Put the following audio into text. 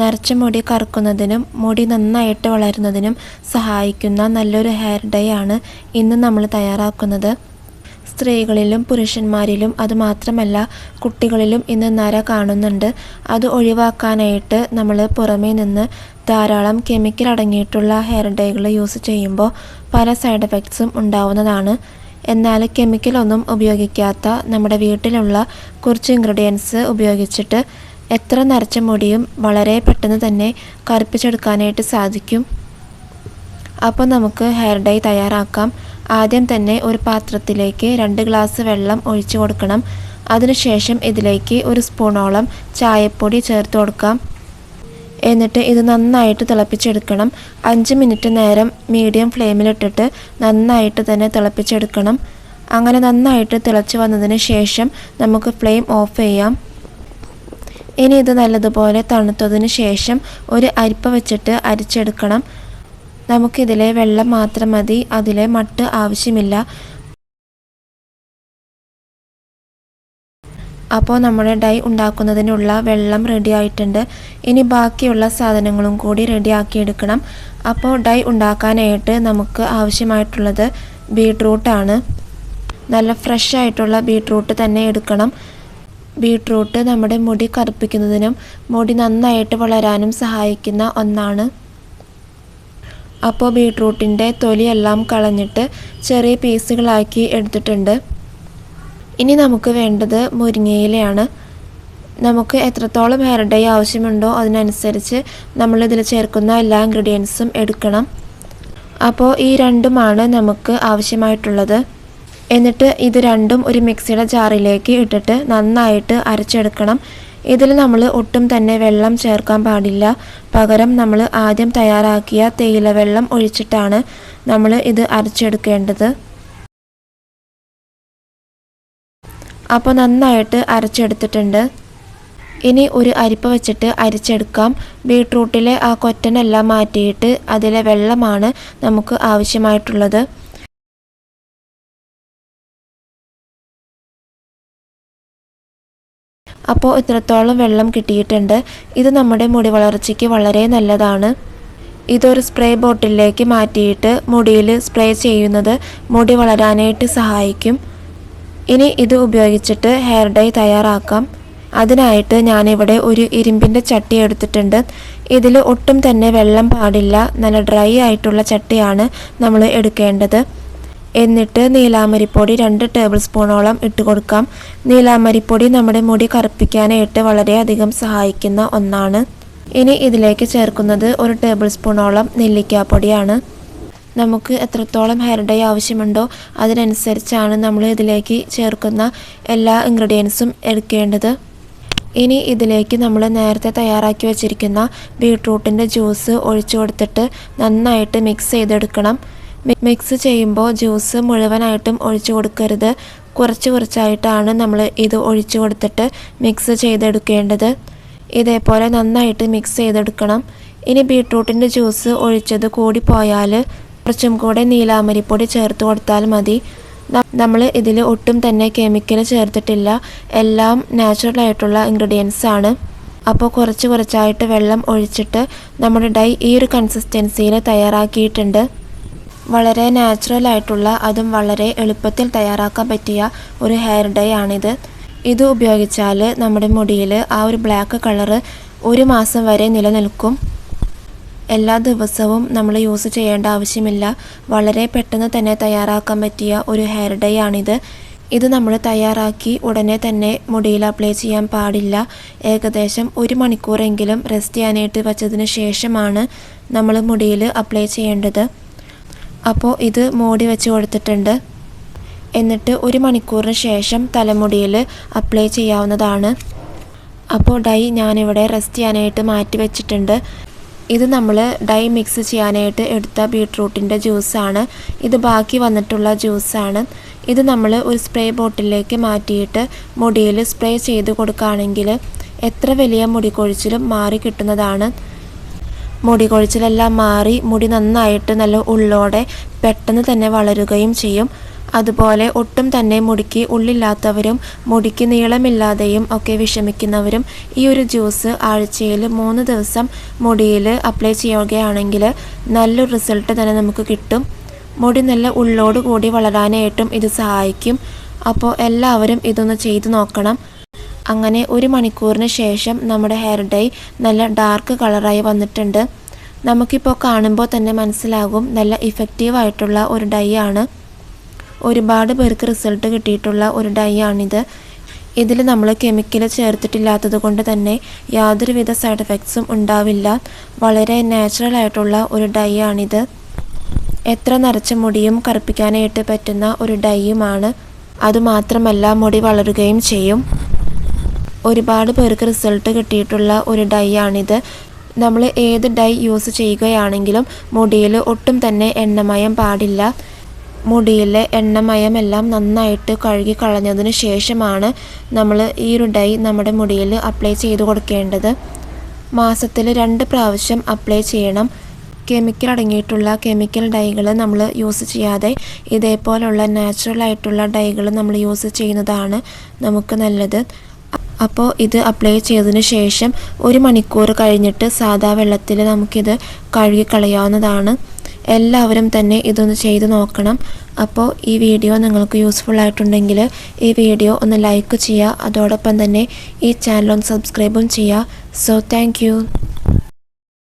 നരച്ച മുടി കറുക്കുന്നതിനും മുടി നന്നായിട്ട് വളരുന്നതിനും സഹായിക്കുന്ന നല്ലൊരു ഹെയർ ഡൈ ആണ് ഇന്ന് നമ്മൾ തയ്യാറാക്കുന്നത്. സ്ത്രീകളിലും പുരുഷന്മാരിലും അതുമാത്രമല്ല കുട്ടികളിലും ഇന്ന് നര കാണുന്നുണ്ട്. അത് ഒഴിവാക്കാനായിട്ട് നമ്മൾ പുറമേ നിന്ന് ധാരാളം കെമിക്കൽ അടങ്ങിയിട്ടുള്ള ഹെയർ ഡൈകൾ യൂസ് ചെയ്യുമ്പോൾ പല സൈഡ് എഫക്ട്സും ഉണ്ടാവുന്നതാണ്. എന്നാൽ കെമിക്കലൊന്നും ഉപയോഗിക്കാത്ത നമ്മുടെ വീട്ടിലുള്ള കുറച്ച് ഇൻഗ്രീഡിയൻസ് ഉപയോഗിച്ചിട്ട് എത്ര നരച്ച മുടിയും വളരെ പെട്ടെന്ന് തന്നെ കറുപ്പിച്ചെടുക്കാനായിട്ട് സാധിക്കും. അപ്പോൾ നമുക്ക് ഹെയർ ഡൈ തയ്യാറാക്കാം. ആദ്യം തന്നെ ഒരു പാത്രത്തിലേക്ക് രണ്ട് ഗ്ലാസ് വെള്ളം ഒഴിച്ചു കൊടുക്കണം. അതിനുശേഷം ഇതിലേക്ക് ഒരു സ്പൂണോളം ചായപ്പൊടി ചേർത്ത് കൊടുക്കാം. എന്നിട്ട് ഇത് നന്നായിട്ട് തിളപ്പിച്ചെടുക്കണം. അഞ്ച് മിനിറ്റ് നേരം മീഡിയം ഫ്ലെയിമിലിട്ടിട്ട് നന്നായിട്ട് തന്നെ തിളപ്പിച്ചെടുക്കണം. അങ്ങനെ നന്നായിട്ട് തിളച്ച് വന്നതിന് ശേഷം നമുക്ക് ഫ്ലെയിം ഓഫ് ചെയ്യാം. ഇനി ഇത് നല്ലതുപോലെ തണുത്തതിന് ശേഷം ഒരു അരിപ്പ വെച്ചിട്ട് അരിച്ചെടുക്കണം. നമുക്കിതിലെ വെള്ളം മാത്രം മതി. അതിലെ മട്ട് ആവശ്യമില്ല. അപ്പോൾ നമ്മുടെ ഡൈ ഉണ്ടാക്കുന്നതിനുള്ള വെള്ളം റെഡി ആയിട്ടുണ്ട്. ഇനി ബാക്കിയുള്ള സാധനങ്ങളും കൂടി റെഡിയാക്കി എടുക്കണം. അപ്പോൾ ഡൈ ഉണ്ടാക്കാനായിട്ട് നമുക്ക് ആവശ്യമായിട്ടുള്ളത് ബീട്രൂട്ടാണ്. നല്ല ഫ്രഷ് ആയിട്ടുള്ള ബീട്രൂട്ട് തന്നെ എടുക്കണം. ബീട്രൂട്ട് നമ്മുടെ മുടി കറുപ്പിക്കുന്നതിനും മുടി നന്നായിട്ട് വളരാനും സഹായിക്കുന്ന ഒന്നാണ്. അപ്പോൾ ബീട്രൂട്ടിന്റെ തൊലിയെല്ലാം കളഞ്ഞിട്ട് ചെറിയ പീസുകളാക്കി എടുത്തിട്ടുണ്ട്. ഇനി നമുക്ക് വേണ്ടത് മുരിങ്ങയിലയാണ്. നമുക്ക് എത്രത്തോളം ഹെയർ ഡൈ ആവശ്യമുണ്ടോ അതിനനുസരിച്ച് നമ്മൾ ചേർക്കുന്ന എല്ലാ ഇൻഗ്രീഡിയൻസും എടുക്കണം. അപ്പോൾ ഈ രണ്ടുമാണ് നമുക്ക് ആവശ്യമായിട്ടുള്ളത്. എന്നിട്ട് ഇത് രണ്ടും ഒരു മിക്സിയുടെ ജാറിലേക്ക് ഇട്ടിട്ട് നന്നായിട്ട് അരച്ചെടുക്കണം. ഇതിൽ നമ്മൾ ഒട്ടും തന്നെ വെള്ളം ചേർക്കാൻ പാടില്ല. പകരം നമ്മൾ ആദ്യം തയ്യാറാക്കിയ തേയില വെള്ളം ഒഴിച്ചിട്ടാണ് നമ്മൾ ഇത് അരച്ചെടുക്കേണ്ടത്. അപ്പോൾ നന്നായിട്ട് അരച്ചെടുത്തിട്ടുണ്ട്. ഇനി ഒരു അരിപ്പ വെച്ചിട്ട് അരിച്ചെടുക്കാം. ബീട്രൂട്ടിലെ ആ കൊറ്റനെല്ലാം മാറ്റിയിട്ട് അതിലെ വെള്ളമാണ് നമുക്ക് ആവശ്യമായിട്ടുള്ളത്. അപ്പോൾ ഇത്രത്തോളം വെള്ളം കിട്ടിയിട്ടുണ്ട്. ഇത് നമ്മുടെ മുടി വളർച്ചയ്ക്ക് വളരെ നല്ലതാണ്. ഇതൊരു സ്പ്രേ ബോട്ടിലേക്ക് മാറ്റിയിട്ട് മുടിയിൽ സ്പ്രേ ചെയ്യുന്നത് മുടി വളരാനായിട്ട് സഹായിക്കും. ഇനി ഇത് ഉപയോഗിച്ചിട്ട് ഹെയർ ഡൈ തയ്യാറാക്കാം. അതിനായിട്ട് ഞാനിവിടെ ഒരു ഇരുമ്പിന്റെ ചട്ടി എടുത്തിട്ടുണ്ട്. ഇതിൽ ഒട്ടും തന്നെ വെള്ളം പാടില്ല. നല്ല ഡ്രൈ ആയിട്ടുള്ള ചട്ടിയാണ് നമ്മൾ എടുക്കേണ്ടത്. എന്നിട്ട് നീലാമരിപ്പൊടി രണ്ട് ടേബിൾ സ്പൂണോളം ഇട്ട് കൊടുക്കാം. നീലാമരിപ്പൊടി നമ്മുടെ മുടി കറുപ്പിക്കാനായിട്ട് വളരെയധികം സഹായിക്കുന്ന ഒന്നാണ്. ഇനി ഇതിലേക്ക് ചേർക്കുന്നത് ഒരു ടേബിൾ സ്പൂണോളം നെല്ലിക്കാപ്പൊടിയാണ്. നമുക്ക് എത്രത്തോളം ഹെയർ ഡൈ ആവശ്യമുണ്ടോ അതിനനുസരിച്ചാണ് നമ്മൾ ഇതിലേക്ക് ചേർക്കുന്ന എല്ലാ ഇൻഗ്രീഡിയൻസും എടുക്കേണ്ടത്. ഇനി ഇതിലേക്ക് നമ്മൾ നേരത്തെ തയ്യാറാക്കി വെച്ചിരിക്കുന്ന ബീട്രൂട്ടിന്റെ ജ്യൂസ് ഒഴിച്ചു കൊടുത്തിട്ട് നന്നായിട്ട് മിക്സ് ചെയ്തെടുക്കണം. മിക്സ് ചെയ്യുമ്പോൾ ജ്യൂസ് മുഴുവനായിട്ടും ഒഴിച്ചു കൊടുക്കരുത്. കുറച്ച് കുറച്ചായിട്ടാണ് നമ്മൾ ഇത് ഒഴിച്ചു കൊടുത്തിട്ട് മിക്സ് ചെയ്തെടുക്കേണ്ടത്. ഇതേപോലെ നന്നായിട്ട് മിക്സ് ചെയ്തെടുക്കണം. ഇനി ബീട്രൂട്ടിന്റെ ജ്യൂസ് ഒഴിച്ചത് കൂടി പോയാൽ കുറച്ചും കൂടെ നീലാമരിപ്പൊടി ചേർത്ത് കൊടുത്താൽ മതി. നമ്മൾ ഇതിൽ ഒട്ടും തന്നെ കെമിക്കൽ ചേർത്തിട്ടില്ല. എല്ലാം നാച്ചുറൽ ആയിട്ടുള്ള ഇൻഗ്രീഡിയൻസ് ആണ്. അപ്പോൾ കുറച്ച് കുറച്ചായിട്ട് വെള്ളം ഒഴിച്ചിട്ട് നമ്മുടെ ഡൈ ഈ ഒരു കൺസിസ്റ്റൻസിയിൽ തയ്യാറാക്കിയിട്ടുണ്ട്. വളരെ നാച്ചുറൽ ആയിട്ടുള്ള അതും വളരെ എളുപ്പത്തിൽ തയ്യാറാക്കാൻ പറ്റിയ ഒരു ഹെയർ ഡൈ ആണിത്. ഇത് ഉപയോഗിച്ചാൽ നമ്മുടെ മുടിയിൽ ആ ഒരു ബ്ലാക്ക് കളറ് ഒരു മാസം വരെ നിലനിൽക്കും. എല്ലാ ദിവസവും നമ്മൾ യൂസ് ചെയ്യേണ്ട ആവശ്യമില്ല. വളരെ പെട്ടെന്ന് തന്നെ തയ്യാറാക്കാൻ പറ്റിയ ഒരു ഹെയർ ഡൈ ആണിത്. ഇത് നമ്മൾ തയ്യാറാക്കി ഉടനെ തന്നെ മുടിയിൽ അപ്ലൈ ചെയ്യാൻ പാടില്ല. ഏകദേശം ഒരു മണിക്കൂറെങ്കിലും റെസ്റ്റ് ചെയ്യാനായിട്ട് വച്ചതിന് ശേഷമാണ് നമ്മൾ മുടിയിൽ അപ്ലൈ ചെയ്യേണ്ടത്. അപ്പോൾ ഇത് മൂടി വെച്ച് കൊടുത്തിട്ടുണ്ട്. എന്നിട്ട് ഒരു മണിക്കൂറിന് ശേഷം തലമുടിയിൽ അപ്ലൈ ചെയ്യാവുന്നതാണ്. അപ്പോൾ ഡൈ ഞാനിവിടെ റെസ്റ്റ് ചെയ്യാനായിട്ട് മാറ്റി വെച്ചിട്ടുണ്ട്. ഇത് നമ്മൾ ഡൈ മിക്സ് ചെയ്യാനായിട്ട് എടുത്ത ബീട്രൂട്ടിന്റെ ജ്യൂസാണ്. ഇത് ബാക്കി വന്നിട്ടുള്ള ജ്യൂസാണ്. ഇത് നമ്മൾ ഒരു സ്പ്രേ ബോട്ടിലേക്ക് മാറ്റിയിട്ട് മുടിയിൽ സ്പ്രേ ചെയ്ത് കൊടുക്കുകയാണെങ്കിൽ എത്ര വലിയ മുടി കൊഴിച്ചിലും മാറി കിട്ടുന്നതാണ്. മുടി കൊഴിച്ചിലെല്ലാം മാറി മുടി നന്നായിട്ട് നല്ല ഉള്ളോടെ പെട്ടെന്ന് തന്നെ വളരുകയും ചെയ്യും. അതുപോലെ ഒട്ടും തന്നെ മുടിക്ക് ഉള്ളില്ലാത്തവരും മുടിക്ക് നീളമില്ലാതെയും ഒക്കെ വിഷമിക്കുന്നവരും ഈ ഒരു ജ്യൂസ് ആഴ്ചയിൽ മൂന്ന് ദിവസം മുടിയിൽ അപ്ലൈ ചെയ്യുകയാണെങ്കിൽ നല്ലൊരു റിസൾട്ട് തന്നെ നമുക്ക് കിട്ടും. മുടി നല്ല ഉള്ളോട് കൂടി വളരാനായിട്ടും ഇത് സഹായിക്കും. അപ്പോൾ എല്ലാവരും ഇതൊന്ന് ചെയ്തു നോക്കണം. അങ്ങനെ ഒരു മണിക്കൂറിന് ശേഷം നമ്മുടെ ഹെയർ ഡൈ നല്ല ഡാർക്ക് കളറായി വന്നിട്ടുണ്ട്. നമുക്കിപ്പോൾ കാണുമ്പോൾ തന്നെ മനസ്സിലാകും നല്ല ഇഫക്റ്റീവായിട്ടുള്ള ഒരു ഡൈ ആണ്. ഒരുപാട് പേർക്ക് റിസൾട്ട് കിട്ടിയിട്ടുള്ള ഒരു ഡൈ ആണിത്. ഇതിൽ നമ്മൾ കെമിക്കൽ ചേർത്തിട്ടില്ലാത്തത് കൊണ്ട് തന്നെ യാതൊരുവിധ സൈഡ് എഫക്ട്സും ഉണ്ടാവില്ല. വളരെ നാച്ചുറൽ ആയിട്ടുള്ള ഒരു ഡൈ ആണിത്. എത്ര നരച്ച മുടിയും കറുപ്പിക്കാനായിട്ട് പറ്റുന്ന ഒരു ഡൈയുമാണ് അതുമാത്രമല്ല മുടി വളരുകയും ചെയ്യും. ഒരുപാട് പേർക്ക് റിസൾട്ട് കിട്ടിയിട്ടുള്ള ഒരു ഡൈ ആണിത്. നമ്മൾ ഏത് ഡൈ യൂസ് ചെയ്യുകയാണെങ്കിലും മുടിയിൽ ഒട്ടും തന്നെ എണ്ണമയം പാടില്ല. മുടിയിലെ എണ്ണമയമെല്ലാം നന്നായിട്ട് കഴുകി കളഞ്ഞതിന് ശേഷമാണ് നമ്മൾ ഈ ഒരു ഡൈ നമ്മുടെ മുടിയിൽ അപ്ലൈ ചെയ്ത് കൊടുക്കേണ്ടത്. മാസത്തിൽ രണ്ട് പ്രാവശ്യം അപ്ലൈ ചെയ്യണം. കെമിക്കൽ അടങ്ങിയിട്ടുള്ള കെമിക്കൽ ഡൈകൾ നമ്മൾ യൂസ് ചെയ്യാതെ ഇതേപോലുള്ള നാച്ചുറൽ ആയിട്ടുള്ള ഡൈകൾ നമ്മൾ യൂസ് ചെയ്യുന്നതാണ് നമുക്ക് നല്ലത്. അപ്പോൾ ഇത് അപ്ലൈ ചെയ്തതിന് ശേഷം ഒരു മണിക്കൂർ കഴിഞ്ഞിട്ട് സാധാ വെള്ളത്തിൽ നമുക്കിത് കഴുകിക്കളയാവുന്നതാണ്. എല്ലാവരും തന്നെ ഇതൊന്ന് ചെയ്ത് നോക്കണം. അപ്പോൾ ഈ വീഡിയോ നിങ്ങൾക്ക് യൂസ്ഫുൾ ആയിട്ടുണ്ടെങ്കിൽ ഈ വീഡിയോ ഒന്ന് ലൈക്ക് ചെയ്യുക. അതോടൊപ്പം തന്നെ ഈ ചാനൽ ഒന്ന് സബ്സ്ക്രൈബും ചെയ്യുക. So thank